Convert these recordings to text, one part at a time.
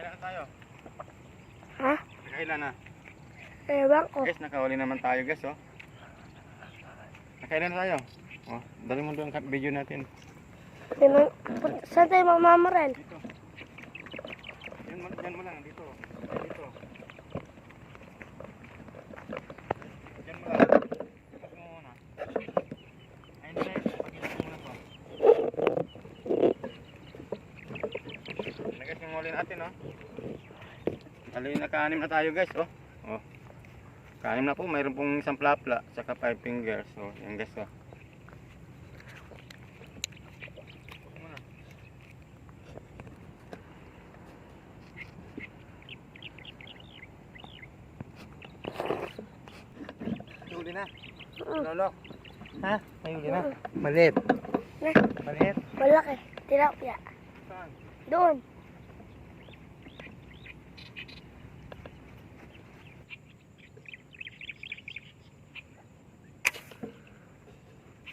Nakailan na tayo? Ha? Nakailan na? Ewan ko. Guys, nakahuli naman tayo guys oh. Nakailan na tayo? Oh, dali mo doon video natin. Saan tayo mamamarel? Dito. Yan mo, yan mo lang, dito. Dito. Yan mo lang. Tapos mo muna. Ay, hindi na yun. Pakita mo muna to. Yan guys, yung huli natin, oh. Bali, naka-anim na tayo guys, oh. Oh. Kaanim na po, mayroon pong isang plapla, saka five fingers. Oh, yan guys, oh. Huli na. Mm. Lolo. Ha? May huli na. Maliit. Na, Maliit. malaki. Tilapia. Saan? Doon.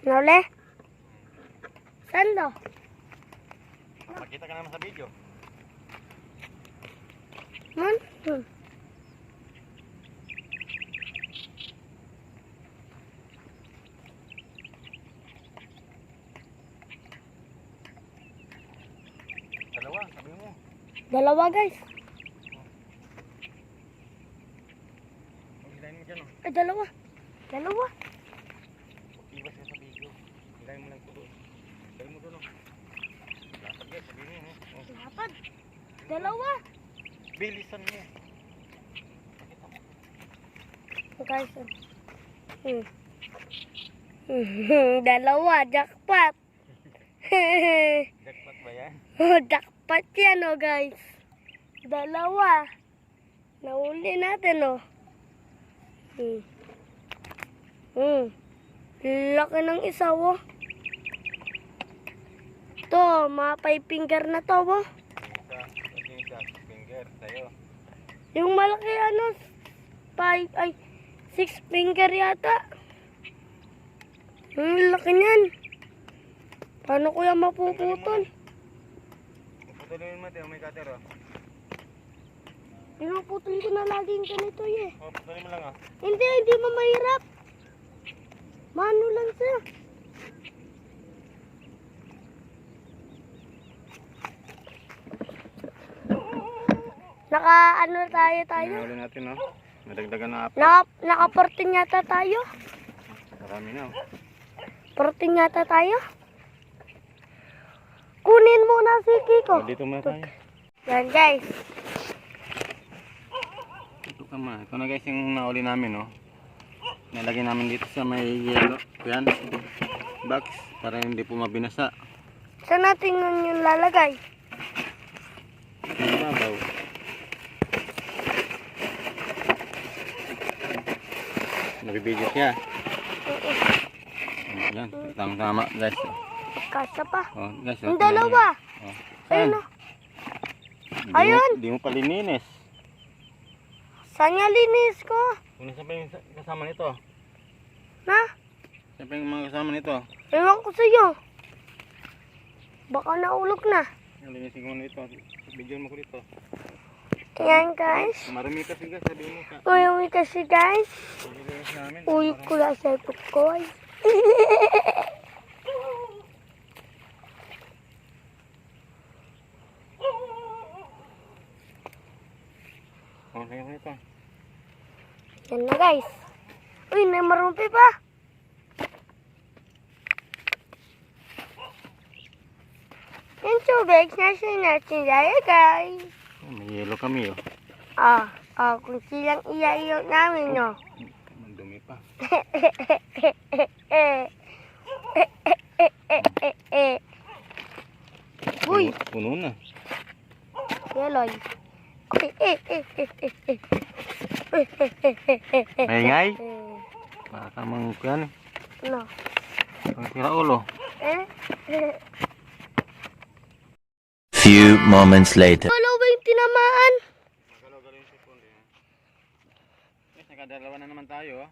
Nole? Saan daw? Makita ka naman sa video. Man? Hmm. Dalawa, sabi mo. Dalawa guys. Oh. Ay, dalawa. Dalawa. Iwas ka sa video. Hilahin mo lang ito doon. Hilahin mo doon, oh. Dapat guys, sabi mo, oh. oh. Dapat. Dalawa. Bilisan mo. Guys. Hmm. Hmm, dalawa. Jackpot. Jackpot ba yan? oh, jackpot yan oh guys. Dalawa. Nahuli natin oh. Hmm. Hmm. Laki ng isa oh. To, mga five finger na to oh. Yung malaki ano, five, ay, six finger yata. Ang laki niyan. Paano ko yan mapuputol? Putulin mo tayo, may cutter, oh. Pinuputol ko na laging ganito eh. Oh, putulin mo lang, oh. Hindi, hindi mo mahirap. Mano lang siya. Naka ano tayo tayo? Hinahuli natin, oh. Nadagdagan na apat. Naka, naka 14 yata tayo. Marami na, oh. 14 yata tayo. Kunin muna si Kiko. Oh, dito muna tayo. Yan guys. Ito ka ma. Ito na guys yung nahuli namin, oh. Nalagay namin dito sa may yellow. Yan. Box. Para hindi po mabinasa. Saan natin yun yung lalagay? Mabaw. Nabibidyo siya. Yan. Tama tama guys. Kasa pa. Oh, guys. Yung dalawa. Oh. Ayun Saan? o. Di mo- Ayun. Di mo palininis. Saan niya linis ko? Kung saan pa yung kasama nito? Na? Saan pa yung mga kasama nito? Ewan ko sa'yo. Baka naulog na. Linisin ko muna ito. Bigyan mo ko dito. Yan guys. Marami kasi guys. Sabi mo ka. Uy, kasi guys. Lilinis namin. Uy, kula sa tukoy. Oh, kaya ko ito. Yan na guys. Uy, may marumpi pa. Yung tubig, nasa natin tayo guys. Oh, may yellow kami oh. Ah, ah, kung silang iya-iyo namin, no. Mandumi pa. Uy, Puno na. yeloy. Maingay. Eh, Baka mang kuyan. No. Ang tira ulo. Eh? Few moments later. Tinamaan? Magalaw-galaw yung sipon din. Guys, nakadalawa na naman tayo oh.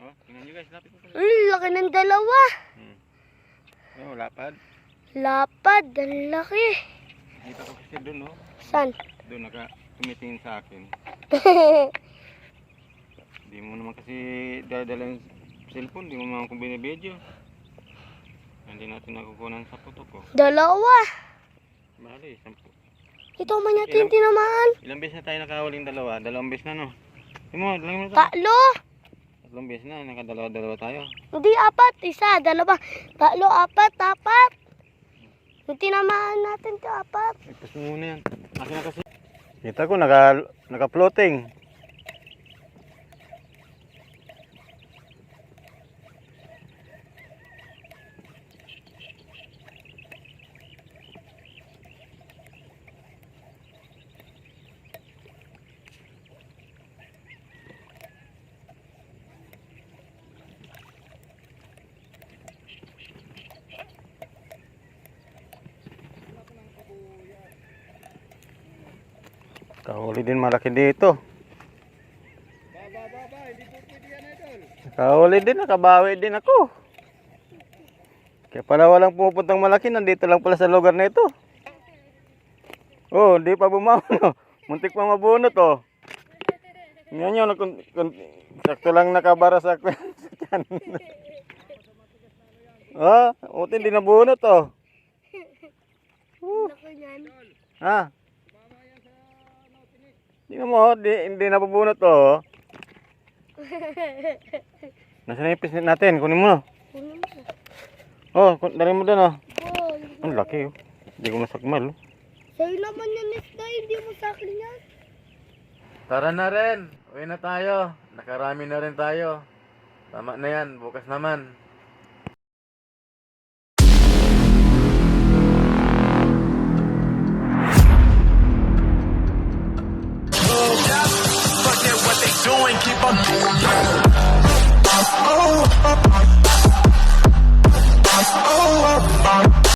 Oh, tingnan nyo guys, lapit pa. Ang laki ng dalawa. Hmm. Oh, lapad. Lapad, ang laki. Kita ko kasi doon, no? San? Doon naka tumitingin sa akin. Hindi mo naman kasi dadala yung cellphone, hindi mo naman kung binibideo. Hindi natin nakukunan sa puto ko. Dalawa. Bali, sampu. Ito man natin tinamaan. Ilang beses na tayo nakahuling dalawa? Dalawang beses na, no? Hindi mo, dalawang beses na. Tatlo. Tatlong beses na, nakadalawa-dalawa tayo. Hindi, apat. Isa, dalawa. Tatlo, apat, apat. Yung tinamaan natin to, apat. Ipos mo muna yan. Akin na kasi. Kita ko, naka, naka-floating. Kahuli din malaki dito. Kahuli din, nakabawi din ako. Kaya pala walang pumupuntang malaki, nandito lang pala sa lugar na ito. Oh, di pa bumaw, no? Muntik pa mabunot, oh. Yan yun, sakto lang nakabara sa sa tiyan. oh, uti hindi nabunot, oh. Yan. Ha? Tingnan mo, di, hindi nabubunot to. oh. Nasaan yung pisnit natin? Kunin mo. Kunin mo. Oh, dali mo doon oh. Ang laki oh. Hindi ko masakmal. oh. Sa'yo naman yan, Nesda. Hindi mo sa akin yan. Tara na rin. Uwi na tayo. Nakarami na rin tayo. Tama na yan. Bukas naman.